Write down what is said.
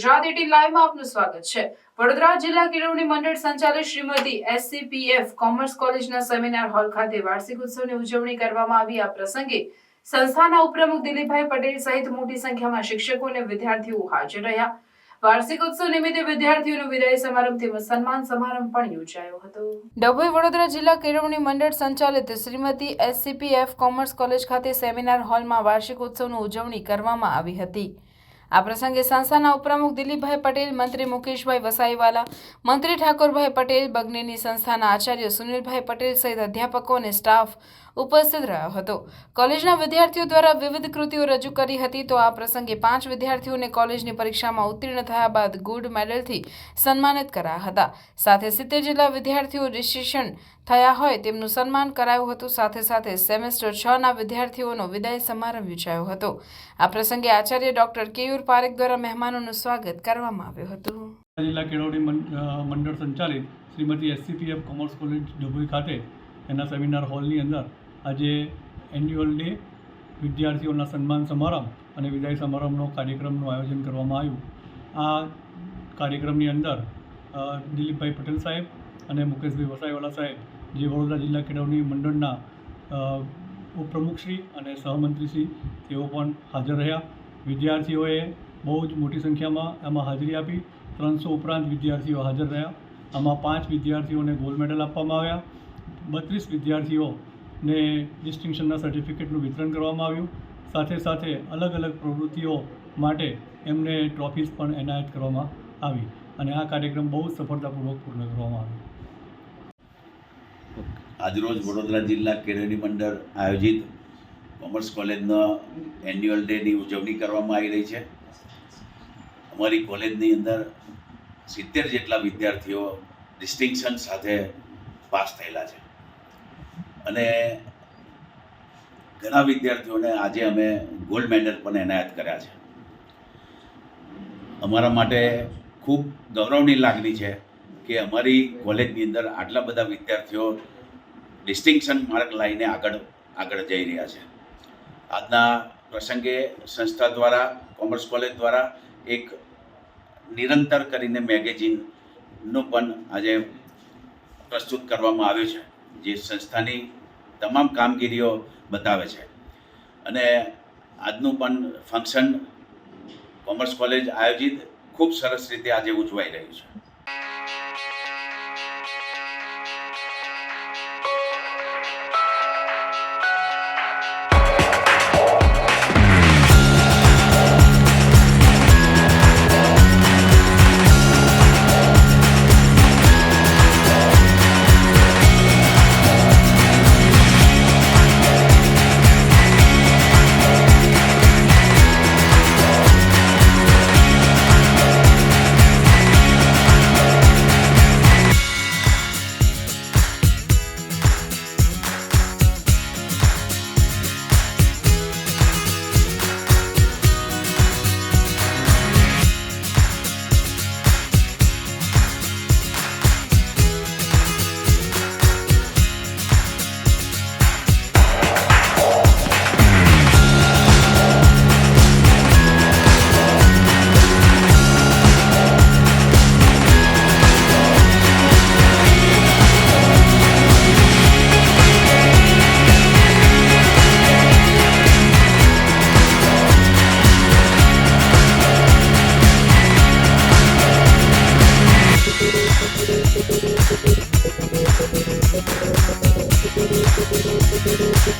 Gujarat eighteen લાઈવમાં આપનું સ્વાગત છે. વડોદરા જિલ્લા કેળવણી મંડળ સંચાલિત શ્રીમતી એસસીપીએફ કોમર્સ કોલેજના સેમિનાર હોલ ખાતે વાર્ષિક ઉત્સવની ઉજવણી કરવામાં આવી. આ પ્રસંગે સંસ્થાના ઉપપ્રમુખ દિલીપભાઈ પટેલ સહિત મોટી સંખ્યામાં શિક્ષકો અને વિદ્યાર્થીઓ હાજર રહ્યા. વાર્ષિક ઉત્સવ નિમિત્તે વિદ્યાર્થીઓનો વિદાય સમારંભ તેમજ સન્માન સમારંભ પણ યોજાયો હતો. ડભોઈ વડોદરા જિલ્લા કેળવણી મંડળ સંચાલિત શ્રીમતી એસસીપીએફ કોમર્સ કોલેજ ખાતે સેમિનાર હોલમાં વાર્ષિક ઉત્સવની ઉજવણી કરવામાં આવી હતી. આ પ્રસંગે સંસ્થાના ઉપપ્રમુખ દિલીપભાઈ પટેલ, મંત્રી મુકેશભાઈ વસાઈવાલા, મંત્રી ઠાકોરભાઈ પટેલ બગનેની સંસ્થાના આચાર્ય સુનિલભાઈ પટેલ સહિત અધ્યાપકો અને સ્ટાફ ઉપસ્થિત રહ્યો હતો. કોલેજના વિદ્યાર્થીઓ દ્વારા વિવિધ કૃતિઓ રજૂ કરી હતી તો આ પ્રસંગે પાંચ વિદ્યાર્થીઓને કોલેજની પરીક્ષામાં ઉત્તીર્ણ થયા બાદ ગોલ્ડ મેડલથી સન્માનિત કરાયા હતા. સાથે સિત્તેર જેટલા વિદ્યાર્થીઓ ડિસ્ટિંક્શન થયા હોય તેમનું સન્માન કરાયું હતું. સાથે સાથે સેમેસ્ટર છ ના વિદ્યાર્થીઓનો વિદાય સમારંભ યોજાયો હતો. આ પ્રસંગે આચાર્ય ડોક્ટર કેયુર પારેખ દ્વારા મહેમાનોનું સ્વાગત કરવામાં આવ્યું હતું. જિલ્લા કેળવણી મંડળ સંચાલિત Shrimati SCPF commerce college Dabhoi ખાતે એના સેમિનાર હોલની અંદર આજે એન્યુઅલ ડે વિદ્યાર્થીઓના સન્માન સમારંભ અને વિદાય સમારંભનો કાર્યક્રમનું આયોજન કરવામાં આવ્યું. આ કાર્યક્રમની અંદર દિલીપભાઈ પટેલ સાહેબ અને મુકેશભાઈ વસાઈવાલા સાહેબ, જે વડોદરા જિલ્લા કેળવણી મંડળના ઉપપ્રમુખશ્રી અને સહમંત્રીશ્રી, તેઓ પણ હાજર રહ્યા. વિદ્યાર્થીઓએ બહુ જ મોટી સંખ્યામાં એમાં હાજરી આપી. ત્રણસો ઉપરાંત વિદ્યાર્થીઓ હાજર રહ્યા. આમાં પાંચ વિદ્યાર્થીઓને ગોલ્ડ મેડલ આપવામાં આવ્યા. બત્રીસ વિદ્યાર્થીઓને ડિસ્ટિંક્શનના સર્ટિફિકેટનું વિતરણ કરવામાં આવ્યું. સાથે સાથે અલગ અલગ પ્રવૃત્તિઓ માટે એમને ટ્રોફીઝ પણ એનાયત કરવામાં આવી અને આ કાર્યક્રમ બહુ જ સફળતાપૂર્વક પૂર્ણ કરવામાં આવ્યો. આજરોજ વડોદરા જિલ્લા કેળવણી મંડળ આયોજિત કોમર્સ કોલેજનો એન્યુઅલ ડેની ઉજવણી કરવામાં આવી રહી છે. અમારી કોલેજની અંદર સિત્તેર જેટલા વિદ્યાર્થીઓ ડિસ્ટિંક્શન સાથે પાસ થયેલા છે. અને ઘણા વિદ્યાર્થીઓને આજે અમે ગોલ્ડ મેડલ પણ એનાયત કર્યા છે. અમારા માટે ખૂબ ગૌરવની લાગણી છે કે અમારી કોલેજની અંદર આટલા બધા વિદ્યાર્થીઓ ડિસ્ટિંક્શન માર્ક લાવીને આગળ આગળ જઈ રહ્યા છે. આજના પ્રસંગે સંસ્થા દ્વારા, કોમર્સ કોલેજ દ્વારા એક નિરંતર કરીને મેગેઝિનનું પણ આજે પ્રસ્તુત કરવામાં આવ્યું છે. જે સંસ્થાની તમામ કામગીરીઓ બતાવે છે. અને આજનું પણ ફંક્શન કોમર્સ કોલેજ આયોજિત ખૂબ સરસ રીતે આજે ઉજવાઈ રહ્યું છે.